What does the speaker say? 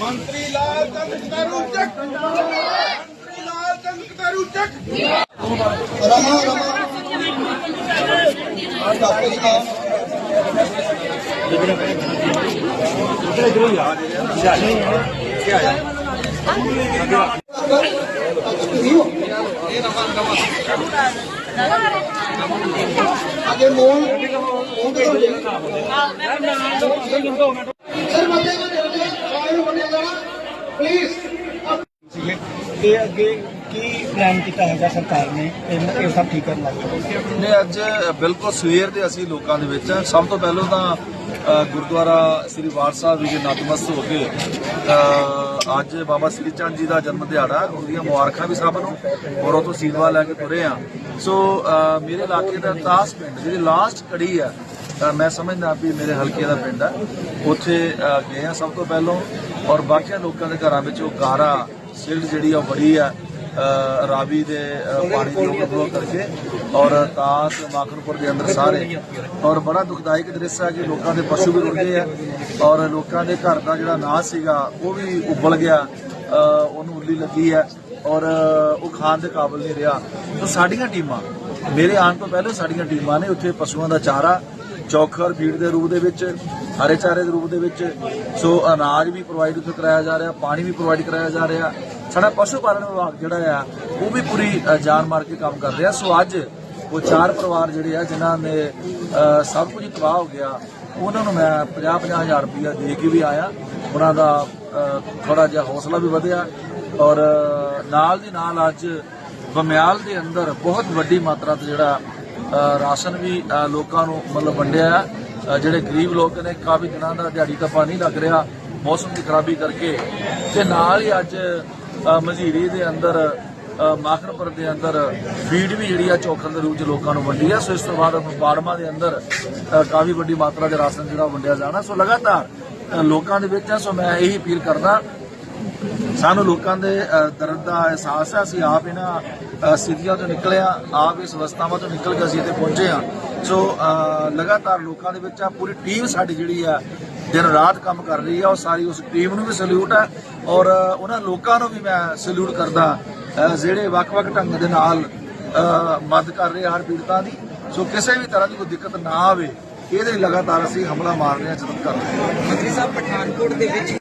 मंत्री लाल चंद करू चक। मंत्री लाल चंद करू चक। रमा रमा इधर इधर यार क्या है मोहन मोहन के सामने सर मध्य में देखिए आगे बढ़िए जाना प्लीज ਸੀਗੇ ਤੇ ਅੱਗੇ ਕੀ ਪਲਾਨ ਕੀਤਾ ਹੈਗਾ ਸਰਕਾਰ ਨੇ ਇਹ ਇਹ ਸਭ ਠੀਕ ਕਰਨ ਵਾਸਤੇ ਨੇ ਅੱਜ ਬਿਲਕੁਲ ਸਵੇਰ ਦੇ ਅਸੀਂ ਲੋਕਾਂ ਦੇ ਵਿੱਚ ਹਾਂ। ਸਭ ਤੋਂ ਪਹਿਲਾਂ ਤਾਂ ਅ, ਗੁਰਦੁਆਰਾ ਸ੍ਰੀ ਵਾਰ ਸਾਹਿਬ ਵਿਖੇ ਨਤਮਸਤ ਹੋ ਕੇ ਅ, ਅੱਜ ਬਾਬਾ ਸ੍ਰੀ ਚੰਦ ਜੀ ਦਾ ਜਨਮ ਦਿਹਾੜਾ, ਉਹਦੀਆਂ ਮੁਬਾਰਕਾਂ ਵੀ ਸਭ ਨੂੰ, ਔਰ ਉਹ ਤੋਂ ਸੀਲਵਾ ਲੈ ਕੇ ਤੁਰੇ ਆ। ਸੋ ਮੇਰੇ ਇਲਾਕੇ ਦਾ ਤਾਸ ਪਿੰਡ, ਜਿਹੜੀ ਲਾਸਟ ਕੜੀ ਆ ਮੈਂ ਸਮਝਦਾ ਵੀ ਮੇਰੇ ਹਲਕੇ ਦਾ ਪਿੰਡ ਆ। ਉੱਥੇ ਗਏ ਆ ਸਭ ਤੋਂ ਪਹਿਲਾਂ, ਔਰ ਬਾਕੀਆਂ ਲੋਕਾਂ ਦੇ ਘਰਾਂ ਵਿੱਚ ਉਹ ਕਾਰਾ ਸਿਲਡ ਜਿਹੜੀ ਆ ਉਹ ਬੜੀ ਆ। ਰਾਵੀ ਦੇ ਪਾਣੀ ਦੀ ਓਵਰਫਲੋ ਕਰਕੇ ਔਰ ਤਾਸ ਮਾਖਨਪੁਰ ਦੇ ਅੰਦਰ ਸਾਰੇ। ਔਰ ਬੜਾ ਦੁਖਦਾਇਕ ਦ੍ਰਿਸ਼ ਹੈ ਕਿ ਲੋਕਾਂ ਦੇ ਪਸ਼ੂ ਵੀ ਰੁੜ ਗਏ ਆ ਔਰ ਲੋਕਾਂ ਦੇ ਘਰ ਦਾ ਜਿਹੜਾ ਨਾਸ ਸੀਗਾ, ਉਹ ਵੀ ਉਬਲ ਗਿਆ ਉਹਨੂੰ ਉੱਲੀ ਲੱਗੀ ਹੈ ਔਰ ਉਹ ਖਾਣ ਦੇ ਕਾਬਿਲ ਨਹੀਂ ਰਿਹਾ। ਤਾਂ ਸਾਡੀਆਂ ਟੀਮਾਂ, ਮੇਰੇ ਆਉਣ ਤੋਂ ਪਹਿਲਾਂ ਸਾਡੀਆਂ ਟੀਮਾਂ ਨੇ ਉੱਥੇ ਪਸ਼ੂਆਂ ਦਾ ਚਾਰਾ, ਚੌਖਰ ਫੀਡ ਦੇ ਰੂਪ ਦੇ ਵਿੱਚ, ਹਰੇ ਚਾਰੇ ਦੇ ਰੂਪ ਦੇ ਵਿੱਚ, ਸੋ ਅਨਾਜ ਵੀ ਪ੍ਰੋਵਾਈਡ ਉੱਥੇ ਕਰਾਇਆ ਜਾ ਰਿਹਾ, ਪਾਣੀ ਵੀ ਪ੍ਰੋਵਾਈਡ ਕਰਾਇਆ ਜਾ ਰਿਹਾ। ਸਾਡਾ ਪਸ਼ੂ ਪਾਲਣ ਵਿਭਾਗ ਜਿਹੜਾ ਆ, ਉਹ ਵੀ ਪੂਰੀ ਜਾਨ ਮਾਰ ਕੇ ਕੰਮ ਕਰ ਰਿਹਾ। ਸੋ ਅੱਜ ਉਹ ਚਾਰ ਪਰਿਵਾਰ ਜਿਹੜੇ ਆ, ਜਿਨ੍ਹਾਂ ਨੇ ਸਭ ਕੁਝ ਤਬਾਹ ਹੋ ਗਿਆ, ਉਹਨਾਂ ਨੂੰ ਮੈਂ 50 ਹਜ਼ਾਰ ਰੁਪਇਆ ਦੇ ਕੇ ਵੀ ਆਇਆ। ਉਹਨਾਂ ਦਾ ਥੋੜਾ ਜਿਹਾ ਹੌਸਲਾ ਵੀ ਵਧਿਆ ਔਰ ਨਾਲ ਦੀ ਨਾਲ ਅੱਜ ਬਮਿਆਲ ਦੇ ਅੰਦਰ ਬਹੁਤ ਵੱਡੀ ਮਾਤਰਾ ਤੇ ਜਿਹੜਾ ਰਾਸ਼ਨ ਵੀ ਲੋਕਾਂ ਨੂੰ ਮਤਲਬ ਵੰਡਿਆ। ਹੈ। ਜਿਹੜੇ ਗਰੀਬ ਲੋਕ ਨੇ, ਕਾਫੀ ਦਿਨਾਂ ਦਾ ਦਿਹਾੜੀ ਤਾਂ ਪਾਣੀ ਲੱਗ ਰਿਹਾ। ਮੌਸਮ ਦੀ ਖਰਾਬੀ ਕਰਕੇ ਤੇ ਨਾਲ ਹੀ ਅੱਜ ਮਝੀਰੀ ਦੇ ਅੰਦਰ ਅ, ਮਾਖਣਪੁਰ ਦੇ ਅੰਦਰ ਫੀਡ ਵੀ ਜਿਹੜੀ ਆ ਚੌਖਰ ਦੇ ਰੂਪ ਚ ਲੋਕਾਂ ਨੂੰ ਵੰਡੀ ਆ। ਸੋ ਇਸ ਤੋਂ ਬਾਅਦ ਬਾੜਮਾ ਦੇ ਅੰਦਰ ਕਾਫੀ ਵੱਡੀ ਮਾਤਰਾ ਦੇ ਰਾਸ਼ਨ ਜਿਹੜਾ ਵੰਡਿਆ ਜਾਣਾ। ਸੋ ਲਗਾਤਾਰ ਲੋਕਾਂ ਦੇ ਵਿੱਚ ਆ। ਸੋ ਮੈਂ ਇਹੀ ਅਪੀਲ ਕਰਦਾ ਸਾਨੂੰ ਲੋਕਾਂ ਦੇ ਦਰਦ ਦਾ ਅਹਿਸਾਸ ਹੈ ਅਸੀਂ ਆਪ ਇਹਨਾਂ ਸਥਿਤੀਆਂ ਤੋਂ ਨਿਕਲਿਆ ਆਪ ਇਸ ਅਵਸਥਾਵਾਂ ਤੋਂ ਨਿਕਲ ਕੇ ਅਸੀਂ ਇੱਥੇ ਪਹੁੰਚੇ ਆ ਸੋ ਲਗਾਤਾਰ ਲੋਕਾਂ ਦੇ ਵਿੱਚ ਆ। ਪੂਰੀ ਟੀਮ ਸਾਡੀ ਜਿਹੜੀ ਆ ਦਿਨ ਰਾਤ ਕੰਮ ਕਰ ਰਹੀ ਆ ਉਹ ਸਾਰੀ ਉਸ ਟੀਮ ਨੂੰ ਵੀ ਸਲੂਟ ਹੈ ਔਰ ਉਹਨਾਂ ਲੋਕਾਂ ਨੂੰ ਵੀ ਮੈਂ ਸਲੂਟ ਕਰਦਾ ਜਿਹੜੇ ਵੱਖ-ਵੱਖ ਢੰਗ ਦੇ ਨਾਲ ਮਦਦ ਕਰ ਰਹੇ ਹਰ ਪੀੜਤਾਂ ਦੀ। ਸੋ ਕਿਸੇ ਵੀ ਤਰ੍ਹਾਂ ਦੀ ਕੋਈ ਦਿੱਕਤ ਨਾ ਆਵੇ, ਇਹਦੇ ਲਈ ਲਗਾਤਾਰ ਅਸੀਂ ਹਮਲਾ ਮਾਰ ਰਹੇ ਹਾਂ ਜਤਨ ਕਰ ਰਹੇ ਹਾਂ ਮੰਤਰੀ ਸਾਹਿਬ, ਪਠਾਨਕੋਟ ਦੇ ਵਿੱਚ